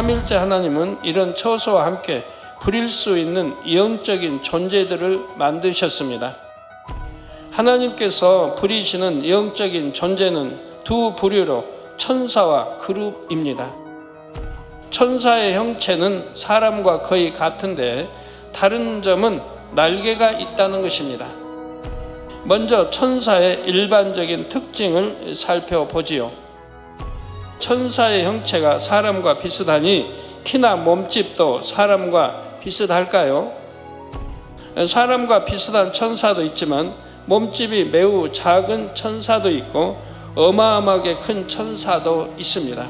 삼일째 하나님은 이런 처소와 함께 부릴 수 있는 영적인 존재들을 만드셨습니다. 하나님께서 부리시는 영적인 존재는 두 부류로 천사와 그룹입니다. 천사의 형체는 사람과 거의 같은데 다른 점은 날개가 있다는 것입니다. 먼저 천사의 일반적인 특징을 살펴보지요. 천사의 형체가 사람과 비슷하니 키나 몸집도 사람과 비슷할까요? 사람과 비슷한 천사도 있지만 몸집이 매우 작은 천사도 있고 어마어마하게 큰 천사도 있습니다.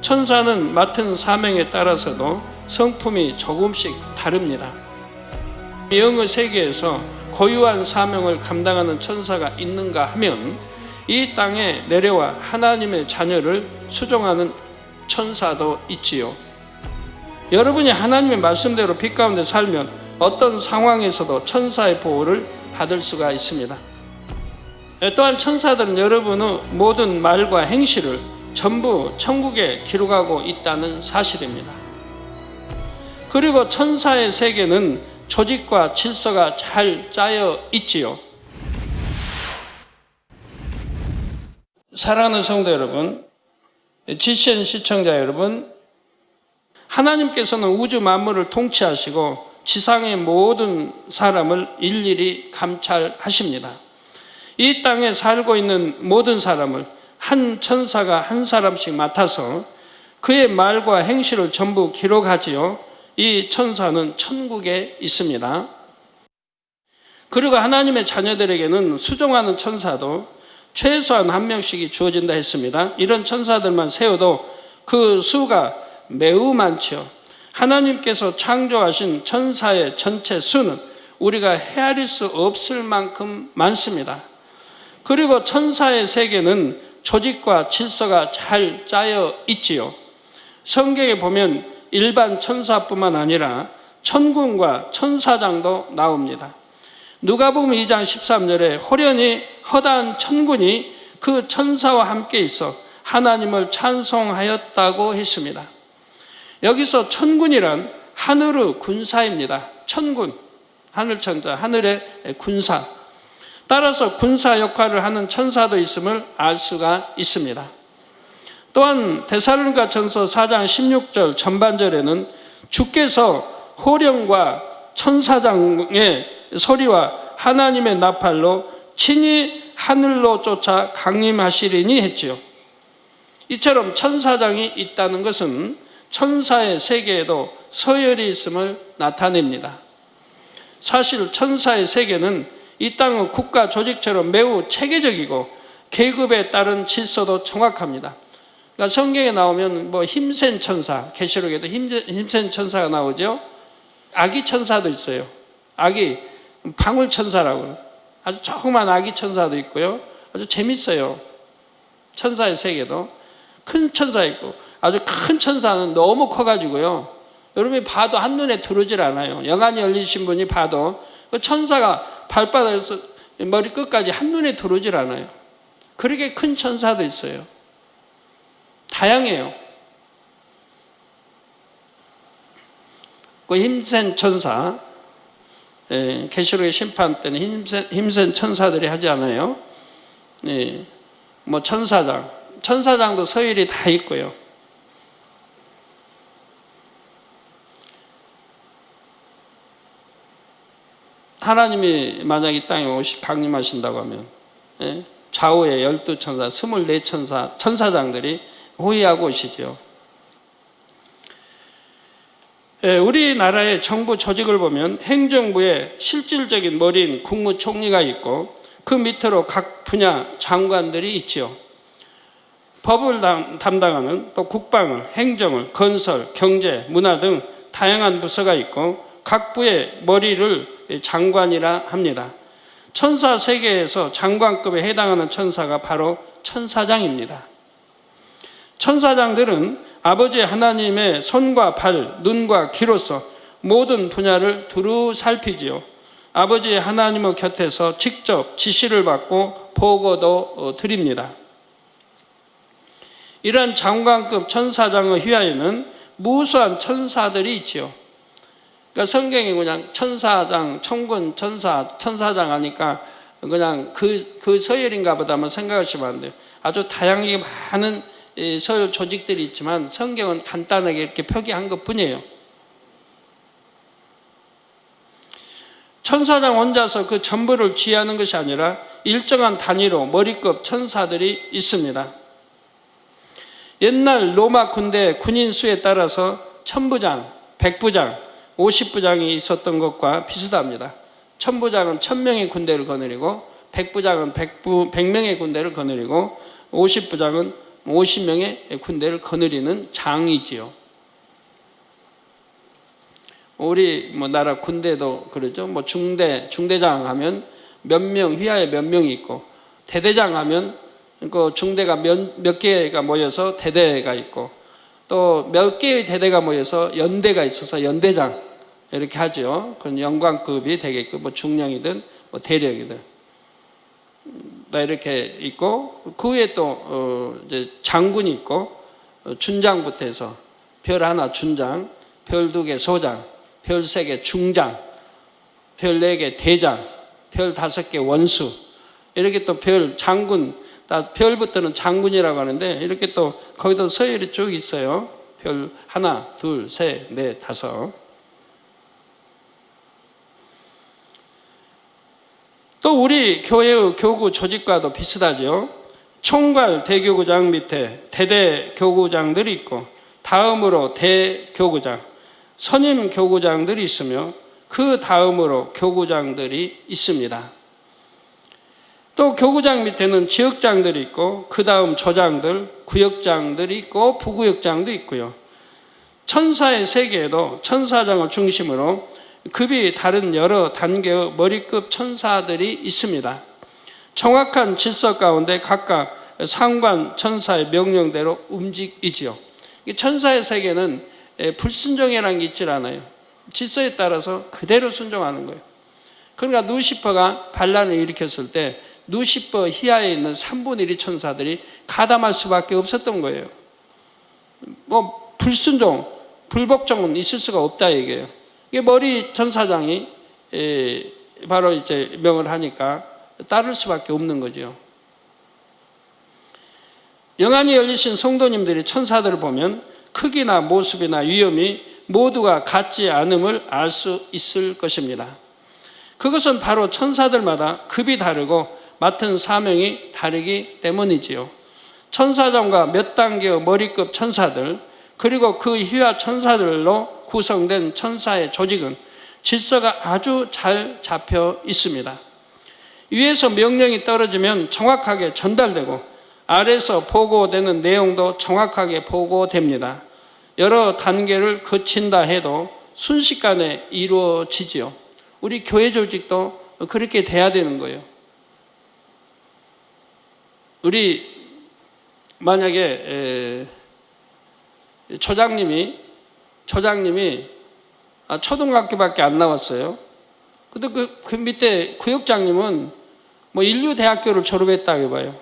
천사는 맡은 사명에 따라서도 성품이 조금씩 다릅니다. 영의 세계에서 고유한 사명을 감당하는 천사가 있는가 하면 이 땅에 내려와 하나님의 자녀를 수종하는 천사도 있지요. 여러분이 하나님의 말씀대로 빛 가운데 살면 어떤 상황에서도 천사의 보호를 받을 수가 있습니다. 또한 천사들은 여러분의 모든 말과 행실을 전부 천국에 기록하고 있다는 사실입니다. 그리고 천사의 세계는 조직과 질서가 잘 짜여 있지요. 사랑하는 성도 여러분, 지시엔 시청자 여러분, 하나님께서는 우주 만물을 통치하시고 지상의 모든 사람을 일일이 감찰하십니다. 이 땅에 살고 있는 모든 사람을 한 천사가 한 사람씩 맡아서 그의 말과 행실을 전부 기록하지요. 이 천사는 천국에 있습니다. 그리고 하나님의 자녀들에게는 수종하는 천사도 최소한 한 명씩이 주어진다 했습니다. 이런 천사들만 세워도 그 수가 매우 많죠. 하나님께서 창조하신 천사의 전체 수는 우리가 헤아릴 수 없을 만큼 많습니다. 그리고 천사의 세계는 조직과 질서가 잘 짜여 있지요. 성경에 보면 일반 천사뿐만 아니라 천군과 천사장도 나옵니다. 누가복음 2장 13절에 호련히 허다한 천군이 그 천사와 함께 있어 하나님을 찬송하였다고 했습니다. 여기서 천군이란 하늘의 군사입니다. 천군, 하늘 천사, 하늘의 군사. 따라서 군사 역할을 하는 천사도 있음을 알 수가 있습니다. 또한 데살로니가 전서 4장 16절 전반절에는 주께서 호령과 천사장의 소리와 하나님의 나팔로 친히 하늘로 쫓아 강림하시리니 했지요. 이처럼 천사장이 있다는 것은 천사의 세계에도 서열이 있음을 나타냅니다. 사실 천사의 세계는 이 땅의 국가 조직처럼 매우 체계적이고 계급에 따른 질서도 정확합니다. 그러니까 성경에 나오면 뭐 힘센 천사, 계시록에도 힘센 천사가 나오죠. 아기 천사도 있어요. 아기 방울 천사라고 아주 조그만 아기 천사도 있고요. 아주 재밌어요. 천사의 세계도 큰 천사 있고 아주 큰 천사는 너무 커가지고요. 여러분이 봐도 한 눈에 들어오질 않아요. 영안이 열리신 분이 봐도 그 천사가 발바닥에서 머리 끝까지 한 눈에 들어오질 않아요. 그렇게 큰 천사도 있어요. 다양해요. 그 힘센 천사, 예, 계시록의 심판 때는 힘센, 힘센 천사들이 하지 않아요. 예, 뭐 천사장, 천사장도 서열이 다 있고요. 하나님이 만약 이 땅에 오시 강림하신다고 하면 예, 좌우에 열두 천사, 스물네 천사, 천사장들이 호위하고 오시죠. 예, 우리나라의 정부 조직을 보면 행정부의 실질적인 머리인 국무총리가 있고 그 밑으로 각 분야 장관들이 있죠. 법을 담당하는 또 국방을, 행정을, 건설, 경제, 문화 등 다양한 부서가 있고 각 부의 머리를 장관이라 합니다. 천사 세계에서 장관급에 해당하는 천사가 바로 천사장입니다. 천사장들은 아버지 하나님의 손과 발, 눈과 귀로서 모든 분야를 두루 살피지요. 아버지 하나님의 곁에서 직접 지시를 받고 보고도 어, 드립니다. 이러한 장관급 천사장의 휘하에는 무수한 천사들이 있지요. 그러니까 성경이 그냥 천사장, 천군, 천사, 천사장 하니까 그냥 그, 그 서열인가 보다 한번 생각하시면 안 돼요. 아주 다양하게 많은 이 서열 조직들이 있지만 성경은 간단하게 이렇게 표기한 것 뿐이에요. 천사장 혼자서 그 전부를 지휘하는 것이 아니라 일정한 단위로 머리급 천사들이 있습니다. 옛날 로마 군대 군인 수에 따라서 천부장, 백부장, 오십부장이 있었던 것과 비슷합니다. 천부장은 천명의 군대를 거느리고 백부장은 백부, 백명의 군대를 거느리고 오십부장은 오십 명의 군대를 거느리는 장이지요. 우리 뭐 나라 군대도 그러죠. 뭐 중대 중대장 하면 몇 명 휘하에 몇 명이 있고 대대장 하면 그 중대가 몇, 몇 개가 모여서 대대가 있고 또 몇 개의 대대가 모여서 연대가 있어서 연대장 이렇게 하죠. 그건 영광급이 되겠고 뭐 중령이든 뭐 대령이든 다 이렇게 있고 그 위에 또 어, 장군이 있고 어, 준장부터 해서 별 하나 준장, 별 두 개 소장, 별 세 개 중장, 별 네 개 대장, 별 다섯 개 원수 이렇게 또 별 장군 다 별부터는 장군이라고 하는데 이렇게 또 거기도 서열이 쭉 있어요. 별 하나, 둘, 셋, 넷, 다섯. 또 우리 교회의 교구 조직과도 비슷하죠. 총괄 대교구장 밑에 대대 교구장들이 있고 다음으로 대교구장, 선임 교구장들이 있으며 그 다음으로 교구장들이 있습니다. 또 교구장 밑에는 지역장들이 있고 그 다음 조장들, 구역장들이 있고 부구역장도 있고요. 천사의 세계에도 천사장을 중심으로 급이 다른 여러 단계의 머리급 천사들이 있습니다. 정확한 질서 가운데 각각 상관 천사의 명령대로 움직이지요. 천사의 세계는 불순종이라는 게 있질 않아요. 질서에 따라서 그대로 순종하는 거예요. 그러니까 누시퍼가 반란을 일으켰을 때 누시퍼 희하에 있는 3분의 1의 천사들이 가담할 수밖에 없었던 거예요. 뭐 불순종, 불복종은 있을 수가 없다 이게요. 머리 천사장이 바로 이제 명을 하니까 따를 수밖에 없는 거죠. 영안이 열리신 성도님들이 천사들을 보면 크기나 모습이나 위험이 모두가 같지 않음을 알 수 있을 것입니다. 그것은 바로 천사들마다 급이 다르고 맡은 사명이 다르기 때문이지요. 천사장과 몇 단계의 머리급 천사들, 그리고 그 휘하 천사들로 구성된 천사의 조직은 질서가 아주 잘 잡혀 있습니다. 위에서 명령이 떨어지면 정확하게 전달되고 아래에서 보고되는 내용도 정확하게 보고됩니다. 여러 단계를 거친다 해도 순식간에 이루어지지요. 우리 교회 조직도 그렇게 돼야 되는 거예요. 우리 만약에 초장님이 초장님이 아, 초등학교밖에 안 나왔어요. 근데 그, 그 밑에 구역장님은 뭐 인류대학교를 졸업했다 해봐요.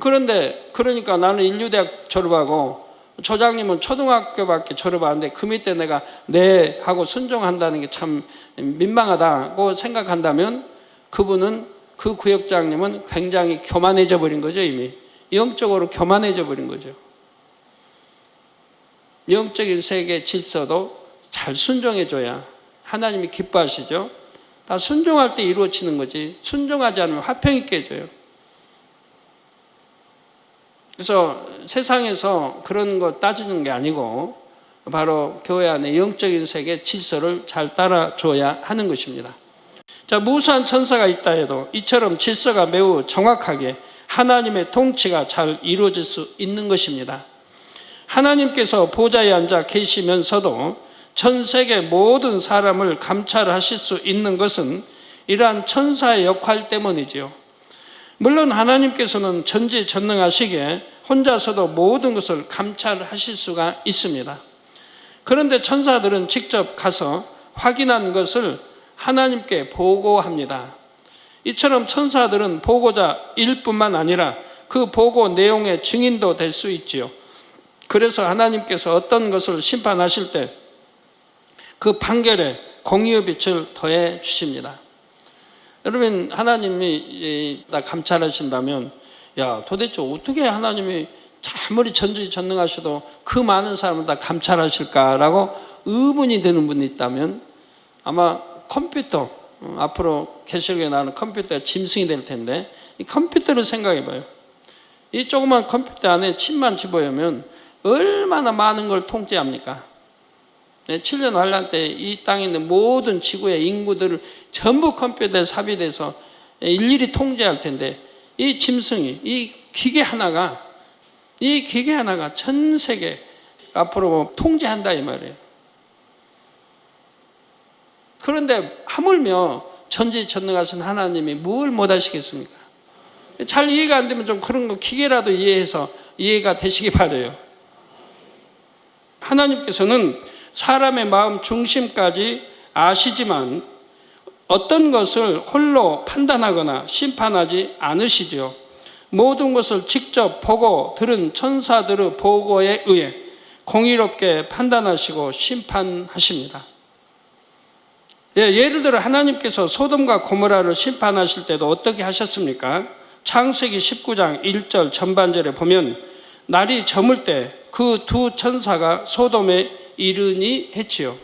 그런데 그러니까 나는 인류대학 졸업하고 초장님은 초등학교밖에 졸업 안 돼. 그 밑에 내가 네 하고 순종한다는 게 참 민망하다고 생각한다면 그분은 그 구역장님은 굉장히 교만해져 버린 거죠 이미 영적으로 교만해져 버린 거죠. 영적인 세계 질서도 잘 순종해줘야 하나님이 기뻐하시죠. 다 순종할 때 이루어지는 거지. 순종하지 않으면 화평이 깨져요. 그래서 세상에서 그런 거 따지는 게 아니고 바로 교회 안에 영적인 세계 질서를 잘 따라줘야 하는 것입니다. 자, 무수한 천사가 있다 해도 이처럼 질서가 매우 정확하게 하나님의 통치가 잘 이루어질 수 있는 것입니다. 하나님께서 보좌에 앉아 계시면서도 전 세계 모든 사람을 감찰하실 수 있는 것은 이러한 천사의 역할 때문이지요. 물론 하나님께서는 전지전능하시기에 혼자서도 모든 것을 감찰하실 수가 있습니다. 그런데 천사들은 직접 가서 확인한 것을 하나님께 보고합니다. 이처럼 천사들은 보고자일 뿐만 아니라 그 보고 내용의 증인도 될 수 있지요. 그래서 하나님께서 어떤 것을 심판하실 때 그 판결에 공의의 빛을 더해 주십니다. 여러분 하나님이 나 감찰하신다면 야 도대체 어떻게 하나님이 아무리 전지전능하셔도 그 많은 사람을 다 감찰하실까라고 의문이 드는 분이 있다면 아마 컴퓨터 어, 앞으로 계시록에 나오는 컴퓨터가 짐승이 될 텐데 이 컴퓨터를 생각해 봐요. 이 조그만 컴퓨터 안에 침만 집어넣으면 얼마나 많은 걸 통제합니까? 7년 환란 때 이 땅에 있는 모든 지구의 인구들을 전부 컴퓨터에 삽입돼서 일일이 통제할 텐데 이 짐승이 이 기계 하나가 이 기계 하나가 전 세계 앞으로 통제한다 이 말이에요. 그런데 하물며 전지전능하신 하나님이 뭘 못하시겠습니까? 잘 이해가 안 되면 좀 그런 거 기계라도 이해해서 이해가 되시기 바래요. 하나님께서는 사람의 마음 중심까지 아시지만 어떤 것을 홀로 판단하거나 심판하지 않으시지요. 모든 것을 직접 보고 들은 천사들의 보고에 의해 공의롭게 판단하시고 심판하십니다. 예, 예를 들어 하나님께서 소돔과 고모라를 심판하실 때도 어떻게 하셨습니까? 창세기 19장 1절 전반절에 보면 날이 저물 때 그 두 천사가 소돔에 이르니 했지요.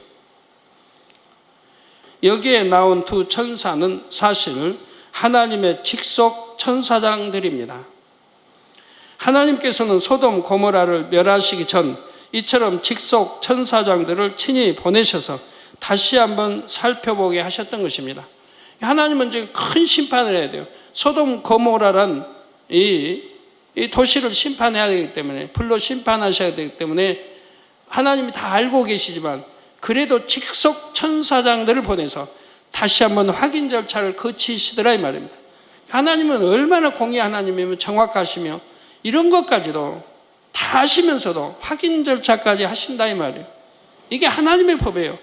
여기에 나온 두 천사는 사실 하나님의 직속 천사장들입니다. 하나님께서는 소돔 고모라를 멸하시기 전 이처럼 직속 천사장들을 친히 보내셔서 다시 한번 살펴보게 하셨던 것입니다. 하나님은 지금 큰 심판을 해야 돼요. 소돔 고모라란 이, 이 도시를 심판해야 되기 때문에 불로 심판하셔야 되기 때문에 하나님이 다 알고 계시지만 그래도 직속 천사장들을 보내서 다시 한번 확인 절차를 거치시더라 이 말입니다. 하나님은 얼마나 공의 하나님이면 정확하시며 이런 것까지도 다 하시면서도 확인 절차까지 하신다 이 말이에요. 이게 하나님의 법이에요.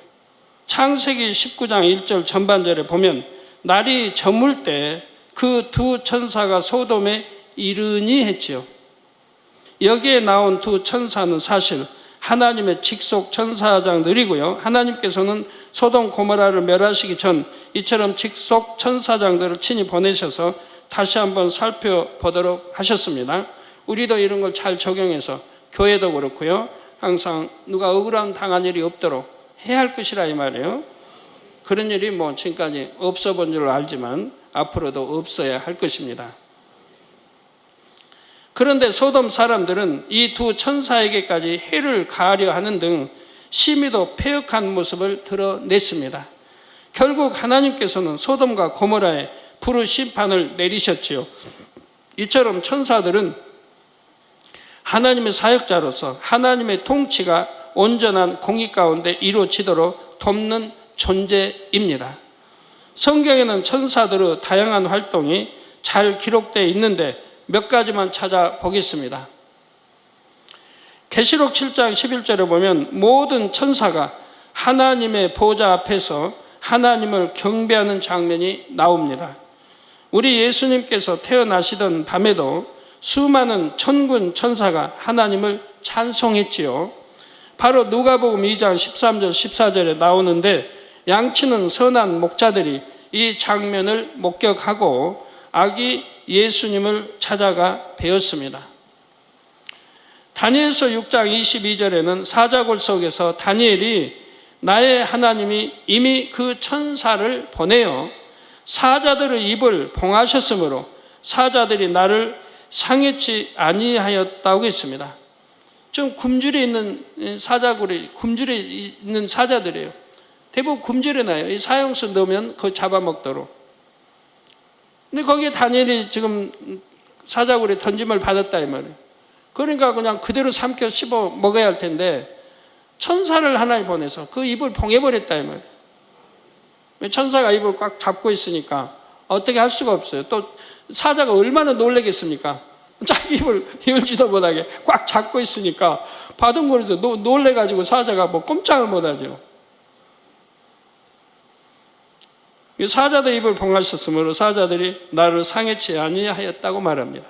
창세기 19장 1절 전반절에 보면 날이 저물 때 그 두 천사가 소돔에 이르니 했지요. 여기에 나온 두 천사는 사실 하나님의 직속 천사장들이고요. 하나님께서는 소돔 고모라를 멸하시기 전 이처럼 직속 천사장들을 친히 보내셔서 다시 한번 살펴보도록 하셨습니다. 우리도 이런 걸 잘 적용해서 교회도 그렇고요. 항상 누가 억울함 당한 일이 없도록 해야 할 것이라 이 말이에요. 그런 일이 뭐 지금까지 없어 본 줄 알지만 앞으로도 없어야 할 것입니다. 그런데 소돔 사람들은 이 두 천사에게까지 해를 가하려 하는 등 심히도 폐역한 모습을 드러냈습니다. 결국 하나님께서는 소돔과 고모라에 불의 심판을 내리셨지요. 이처럼 천사들은 하나님의 사역자로서 하나님의 통치가 온전한 공의 가운데 이루어지도록 돕는 존재입니다. 성경에는 천사들의 다양한 활동이 잘 기록되어 있는데 몇 가지만 찾아보겠습니다. 계시록 7장 11절에 보면 모든 천사가 하나님의 보좌 앞에서 하나님을 경배하는 장면이 나옵니다. 우리 예수님께서 태어나시던 밤에도 수많은 천군 천사가 하나님을 찬송했지요. 바로 누가복음 2장 13절 14절에 나오는데 양치는 선한 목자들이 이 장면을 목격하고 아기 예수님을 찾아가 배웠습니다. 다니엘서 6장 22절에는 사자골 속에서 다니엘이 나의 하나님이 이미 그 천사를 보내어 사자들의 입을 봉하셨으므로 사자들이 나를 상해치 아니하였다고 했습니다. 좀 굶주려 있는 사자골이 굶주려 있는 사자들이에요. 대부분 굶주려 나요. 이 사형수 넣으면 그 잡아먹도록. 근데 거기에 다니엘이 지금 사자굴에 던짐을 받았다 이 말이에요. 그러니까 그냥 그대로 삼켜 씹어 먹어야 할 텐데 천사를 하나님 보내서 그 입을 봉해버렸다 이 말이에요. 천사가 입을 꽉 잡고 있으니까 어떻게 할 수가 없어요. 또 사자가 얼마나 놀래겠습니까? 자기 입을 열지도 못하게 꽉 잡고 있으니까 바둥거리도 놀래가지고 사자가 뭐 꼼짝을 못하죠. 사자들 입을 봉하셨으므로 사자들이 나를 상해치 아니하였다고 말합니다.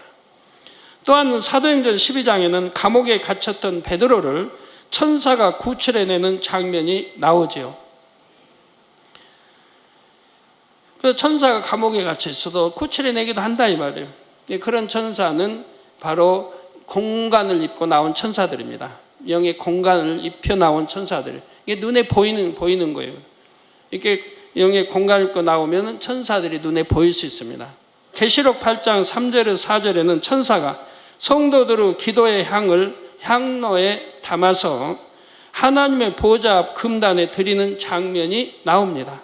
또한 사도행전 12장에는 감옥에 갇혔던 베드로를 천사가 구출해내는 장면이 나오지요. 그 천사가 감옥에 갇혀 있어도 구출해내기도 한다 이 말이에요. 예, 그런 천사는 바로 공간을 입고 나온 천사들입니다. 영의 공간을 입혀 나온 천사들. 이게 눈에 보이는 보이는 거예요. 이렇게 영의 공간을 입고 나오면 천사들이 눈에 보일 수 있습니다. 계시록 8장 3절에서 4절에는 천사가 성도들의 기도의 향을 향로에 담아서 하나님의 보좌 앞 금단에 드리는 장면이 나옵니다.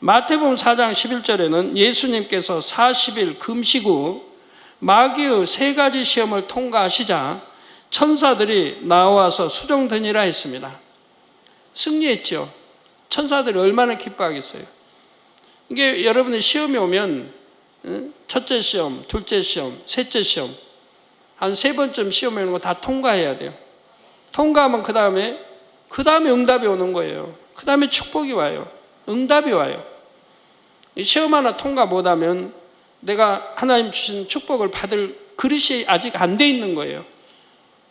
마태복음 4장 11절에는 예수님께서 40일 금식 후 마귀의 세 가지 시험을 통과하시자 천사들이 나와서 수종드니라 했습니다. 승리했죠. 천사들이 얼마나 기뻐하겠어요. 이게 여러분이 시험이 오면 첫째 시험, 둘째 시험, 셋째 시험 한 세 번쯤 시험 오는 거 다 통과해야 돼요. 통과하면 그 다음에 그 다음에 응답이 오는 거예요. 그 다음에 축복이 와요. 응답이 와요. 시험 하나 통과 못하면 내가 하나님 주신 축복을 받을 그릇이 아직 안 돼 있는 거예요.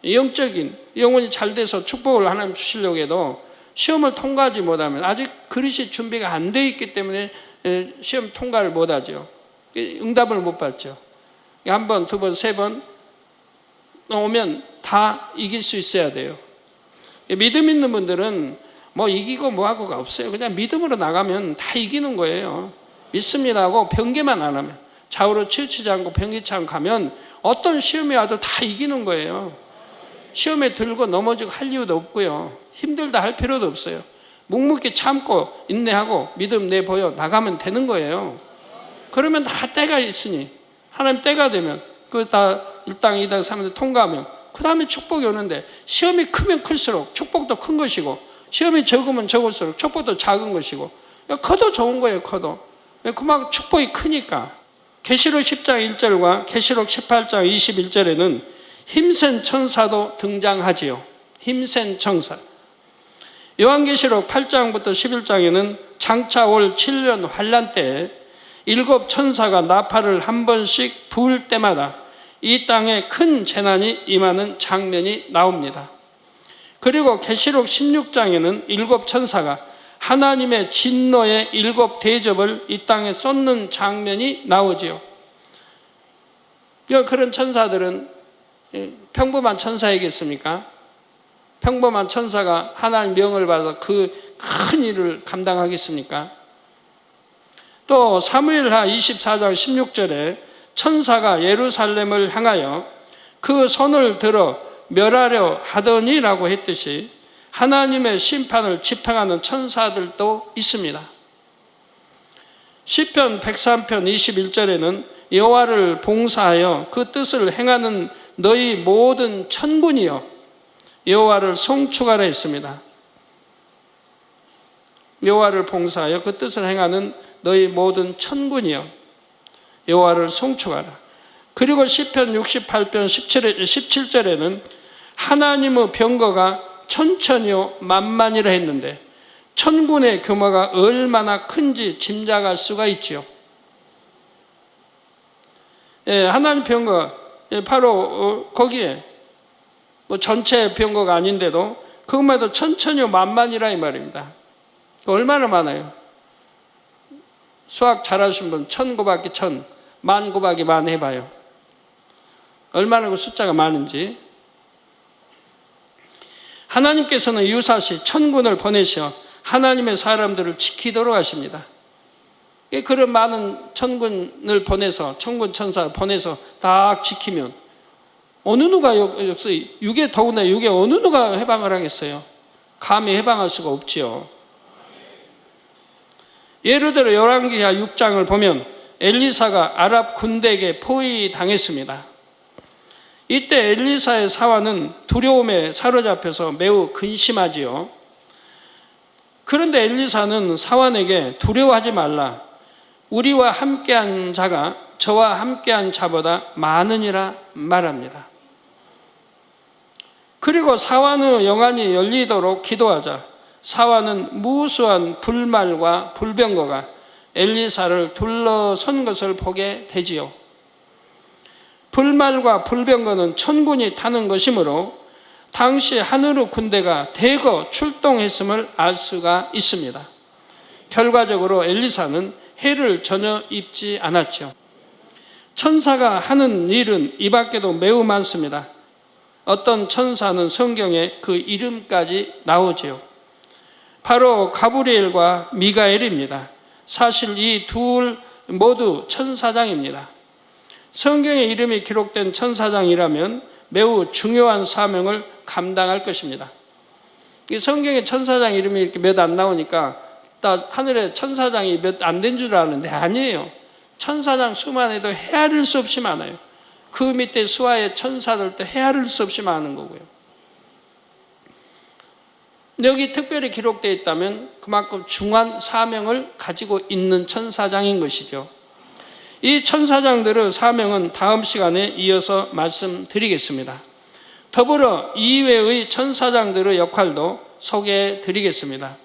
영적인 영혼이 잘 돼서 축복을 하나님 주시려고 해도 시험을 통과하지 못하면 아직 그릇이 준비가 안 돼 있기 때문에 시험 통과를 못하죠. 응답을 못 받죠. 한 번, 두 번, 세 번 오면 다 이길 수 있어야 돼요. 믿음 있는 분들은 뭐 이기고 뭐하고가 없어요. 그냥 믿음으로 나가면 다 이기는 거예요. 믿습니다 하고 변개만 안 하면 좌우로 치우치지 않고 않고 가면 어떤 시험이 와도 다 이기는 거예요. 시험에 들고 넘어지고 할 이유도 없고요. 힘들다 할 필요도 없어요. 묵묵히 참고 인내하고 믿음 내보여 나가면 되는 거예요. 그러면 다 때가 있으니 하나님 때가 되면 그다 1당, 2당, 3당 통과하면 그 다음에 축복이 오는데 시험이 크면 클수록 축복도 큰 것이고 시험이 적으면 적을수록 축복도 작은 것이고 커도 좋은 거예요 커도 그만큼 축복이 크니까 계시록 10장 1절과 계시록 18장 21절에는 힘센 천사도 등장하지요. 힘센 천사. 요한계시록 8장부터 11장에는 장차 올 7년 환란 때 일곱 천사가 나팔을 한 번씩 부을 때마다 이 땅에 큰 재난이 임하는 장면이 나옵니다. 그리고 계시록 16장에는 일곱 천사가 하나님의 진노의 일곱 대접을 이 땅에 쏟는 장면이 나오지요. 그런 천사들은 평범한 천사이겠습니까? 평범한 천사가 하나님 명을 받아 그 큰 일을 감당하겠습니까? 또 사무엘하 24장 16절에 천사가 예루살렘을 향하여 그 손을 들어 멸하려 하더니라고 했듯이 하나님의 심판을 집행하는 천사들도 있습니다. 시편 103편 21절에는 여호와를 봉사하여 그 뜻을 행하는 너희 모든 천군이여 여호와를 송축하라 했습니다. 여호와를 봉사하여 그 뜻을 행하는 너희 모든 천군이여 여호와를 송축하라. 그리고 시편 68편 17절에는 하나님의 병거가 천천히요 만만이라 했는데 천군의 규모가 얼마나 큰지 짐작할 수가 있지요. 예, 하나님 병거 예, 바로 어, 거기에 뭐 전체 병거가 아닌데도 그것만 해도 천천히요 만만이라 이 말입니다. 얼마나 많아요? 수학 잘하신 분, 천 곱하기 천, 만 곱하기 만 해봐요. 얼마나 그 숫자가 많은지. 하나님께서는 유사시 천군을 보내셔 하나님의 사람들을 지키도록 하십니다. 그런 많은 천군을 보내서, 천군 천사 보내서 딱 지키면 어느 누가 역시 육에 더구나 육에 어느 누가 해방을 하겠어요? 감히 해방할 수가 없지요. 예를 들어 열왕기하 6장을 보면 엘리사가 아랍 군대에게 포위 당했습니다. 이때 엘리사의 사화는 두려움에 사로잡혀서 매우 근심하지요. 그런데 엘리사는 사환에게 두려워하지 말라. 우리와 함께한 자가 저와 함께한 자보다 많으니라 말합니다. 그리고 사환의 영안이 열리도록 기도하자 사환은 무수한 불말과 불병거가 엘리사를 둘러선 것을 보게 되지요. 불말과 불병거는 천군이 타는 것이므로 당시 하늘의 군대가 대거 출동했음을 알 수가 있습니다. 결과적으로 엘리사는 해를 전혀 입지 않았죠. 천사가 하는 일은 이 밖에도 매우 많습니다. 어떤 천사는 성경에 그 이름까지 나오지요. 바로 가브리엘과 미가엘입니다. 사실 이 둘 모두 천사장입니다. 성경에 이름이 기록된 천사장이라면 매우 중요한 사명을 감당할 것입니다. 이 성경에 천사장 이름이 이렇게 몇 안 나오니까 딱 하늘에 천사장이 몇 안 된 줄 아는데 아니에요. 천사장 수만 해도 헤아릴 수 없이 많아요. 그 밑에 수하의 천사들도 헤아릴 수 없이 많은 거고요. 여기 특별히 기록되어 있다면 그만큼 중한 사명을 가지고 있는 천사장인 것이죠. 이 천사장들의 사명은 다음 시간에 이어서 말씀드리겠습니다. 더불어 이외의 천사장들의 역할도 소개해 드리겠습니다.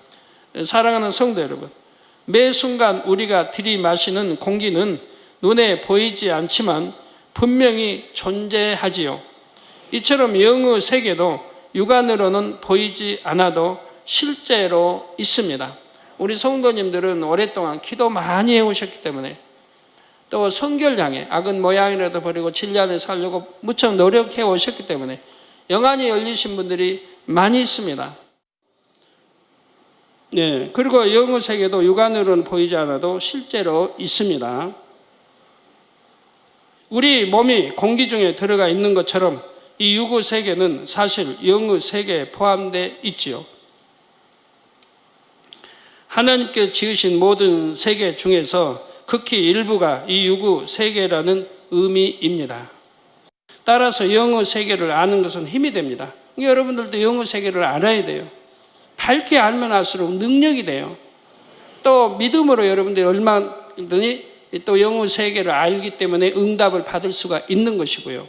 사랑하는 성도 여러분, 매 순간 우리가 들이마시는 공기는 눈에 보이지 않지만 분명히 존재하지요. 이처럼 영의 세계도 육안으로는 보이지 않아도 실제로 있습니다. 우리 성도님들은 오랫동안 기도 많이 해오셨기 때문에 또 성결량에 악은 모양이라도 버리고 진리 안에 살려고 무척 노력해 오셨기 때문에 영안이 열리신 분들이 많이 있습니다. 네, 그리고 영의 세계도 육안으로는 보이지 않아도 실제로 있습니다. 우리 몸이 공기 중에 들어가 있는 것처럼 이 육의 세계는 사실 영의 세계에 포함되어 있지요. 하나님께 지으신 모든 세계 중에서 극히 일부가 이 육의 세계라는 의미입니다. 따라서 영의 세계를 아는 것은 힘이 됩니다. 여러분들도 영의 세계를 알아야 돼요. 밝게 알면 알수록 능력이 돼요. 또 믿음으로 여러분들이 얼마든지 또 영의 세계를 알기 때문에 응답을 받을 수가 있는 것이고요.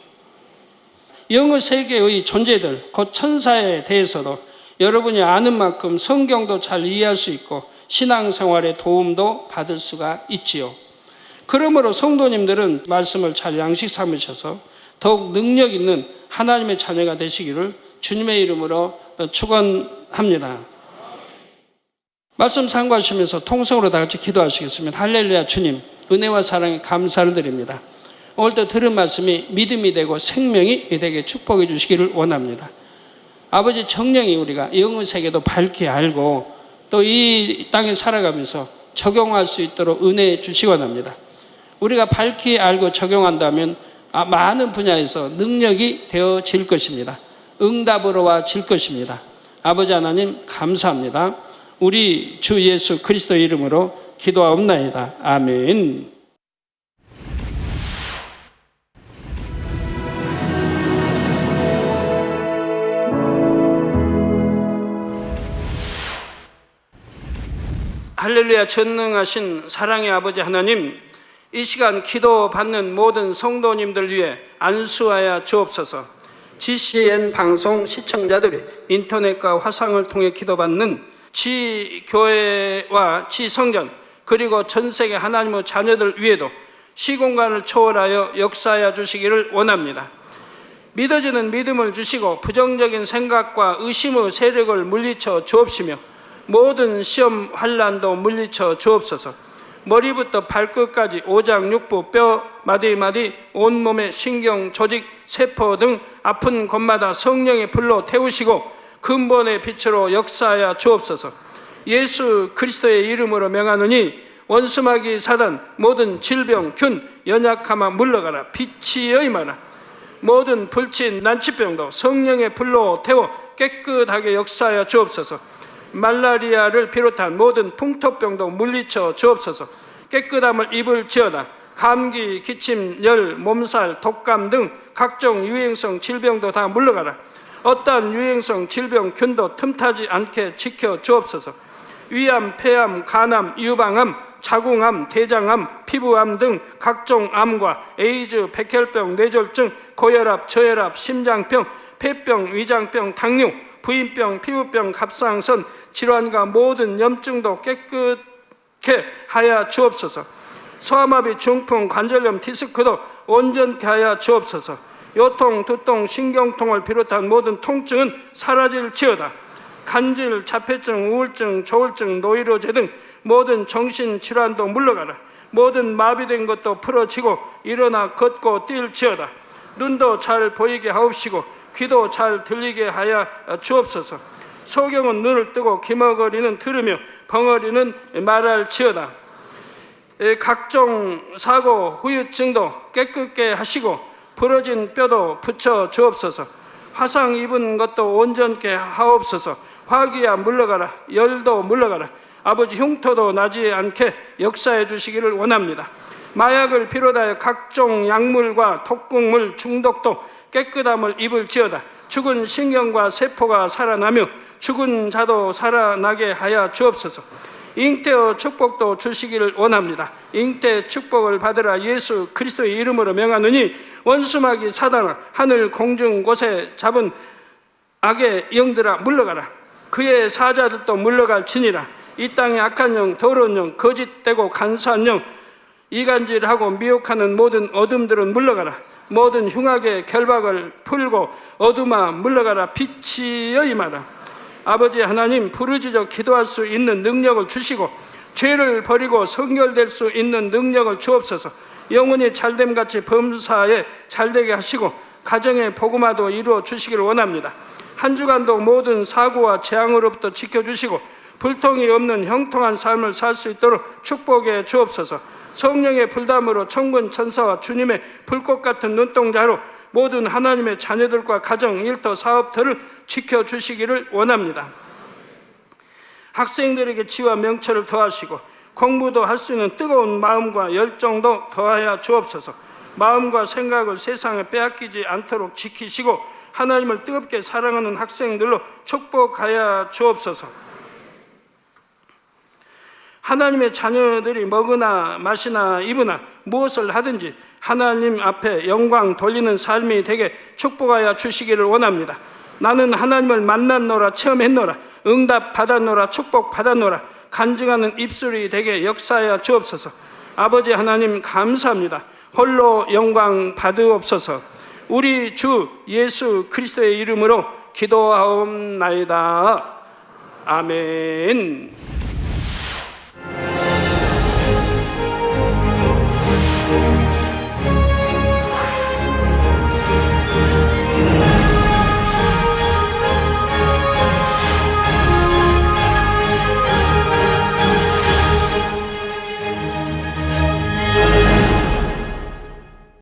영의 세계의 존재들, 곧 천사에 대해서도 여러분이 아는 만큼 성경도 잘 이해할 수 있고 신앙생활에 도움도 받을 수가 있지요. 그러므로 성도님들은 말씀을 잘 양식 삼으셔서 더욱 능력 있는 하나님의 자녀가 되시기를 주님의 이름으로 축원 합니다. 말씀 참고하시면서 통성으로 다 같이 기도하시겠습니다. 할렐루야 주님 은혜와 사랑에 감사를 드립니다. 오늘도 들은 말씀이 믿음이 되고 생명이 되게 축복해 주시기를 원합니다. 아버지 정령이 우리가 영의 세계도 밝게 알고 또 이 땅에 살아가면서 적용할 수 있도록 은혜 주시기 원합니다. 우리가 밝게 알고 적용한다면 아, 많은 분야에서 능력이 되어질 것입니다. 응답으로 와 질 것입니다. 아버지 하나님 감사합니다. 우리 주 예수 그리스도 이름으로 기도하옵나이다. 아멘. 할렐루야 전능하신 사랑의 아버지 하나님 이 시간 기도 받는 모든 성도님들 위해 안수하여 주옵소서 GCN 방송 시청자들이 인터넷과 화상을 통해 기도받는 지 교회와 지 성전 그리고 전 세계 하나님의 자녀들 위에도 시공간을 초월하여 역사하여 주시기를 원합니다. 믿어지는 믿음을 주시고 부정적인 생각과 의심의 세력을 물리쳐 주옵시며 모든 시험 환란도 물리쳐 주옵소서. 머리부터 발끝까지 오장 육부 뼈 마디 마디 온몸의 신경 조직 세포 등 아픈 곳마다 성령의 불로 태우시고 근본의 빛으로 역사하여 주옵소서. 예수 그리스도의 이름으로 명하노니 원수마귀 사단 모든 질병 균 연약함아 물러가라 빛이 여임하라 모든 불친 난치병도 성령의 불로 태워 깨끗하게 역사하여 주옵소서. 말라리아를 비롯한 모든 풍토병도 물리쳐 주옵소서. 깨끗함을 입을 지어다. 감기, 기침, 열, 몸살, 독감 등 각종 유행성 질병도 다 물러가라. 어떠한 유행성 질병 균도 틈타지 않게 지켜 주옵소서. 위암, 폐암, 간암, 유방암, 자궁암, 대장암, 피부암 등 각종 암과 에이즈, 백혈병, 뇌졸중, 고혈압, 저혈압, 심장병, 폐병, 위장병, 당뇨, 부인병, 피부병, 갑상선, 질환과 모든 염증도 깨끗게 하여 주옵소서. 소아마비, 중풍, 관절염, 디스크도 온전케 하여 주옵소서. 요통, 두통, 신경통을 비롯한 모든 통증은 사라질지어다. 간질, 자폐증, 우울증, 조울증, 노이로제 등 모든 정신 질환도 물러가라. 모든 마비된 것도 풀어지고 일어나 걷고 뛸지어다. 눈도 잘 보이게 하옵시고 귀도 잘 들리게 하여 주옵소서. 소경은 눈을 뜨고 기머거리는 들으며 벙어리는 말할지어다. 에, 각종 사고 후유증도 깨끗게 하시고 부러진 뼈도 붙여 주옵소서. 화상 입은 것도 온전케 하옵소서. 화기야 물러가라. 열도 물러가라. 아버지 흉터도 나지 않게 역사해 주시기를 원합니다. 마약을 비롯하여 각종 약물과 독극물 중독도 깨끗함을 입을 지어다. 죽은 신경과 세포가 살아나며 죽은 자도 살아나게 하여 주옵소서. 잉태의 축복도 주시기를 원합니다. 잉태 축복을 받으라 예수 그리스도의 이름으로 명하느니 원수마귀 사단아 하늘 공중 곳에 잡은 악의 영들아 물러가라. 그의 사자들도 물러갈지니라. 이 땅의 악한 영, 더러운 영, 거짓되고 간사한 영, 이간질하고 미혹하는 모든 어둠들은 물러가라. 모든 흉악의 결박을 풀고 어둠아 물러가라. 빛이여 임하라. 아버지 하나님 부르짖어 기도할 수 있는 능력을 주시고 죄를 버리고 성결될 수 있는 능력을 주옵소서. 영혼이 잘됨 같이 범사에 잘되게 하시고 가정의 복음화도 이루어 주시기를 원합니다. 한 주간도 모든 사고와 재앙으로부터 지켜주시고 불통이 없는 형통한 삶을 살 수 있도록 축복해 주옵소서. 성령의 불담으로 천군 천사와 주님의 불꽃 같은 눈동자로 모든 하나님의 자녀들과 가정, 일터, 사업터를 지켜 주시기를 원합니다. 학생들에게 지와 명철을 더하시고 공부도 할 수 있는 뜨거운 마음과 열정도 더하여 주옵소서. 마음과 생각을 세상에 빼앗기지 않도록 지키시고 하나님을 뜨겁게 사랑하는 학생들로 축복하여 주옵소서. 하나님의 자녀들이 먹으나 마시나 입으나 무엇을 하든지 하나님 앞에 영광 돌리는 삶이 되게 축복하여 주시기를 원합니다. 나는 하나님을 만났노라 체험했노라 응답 받았노라 축복 받았노라 간증하는 입술이 되게 역사하여 주옵소서. 아버지 하나님 감사합니다. 홀로 영광 받으옵소서. 우리 주 예수 그리스도의 이름으로 기도하옵나이다. 아멘.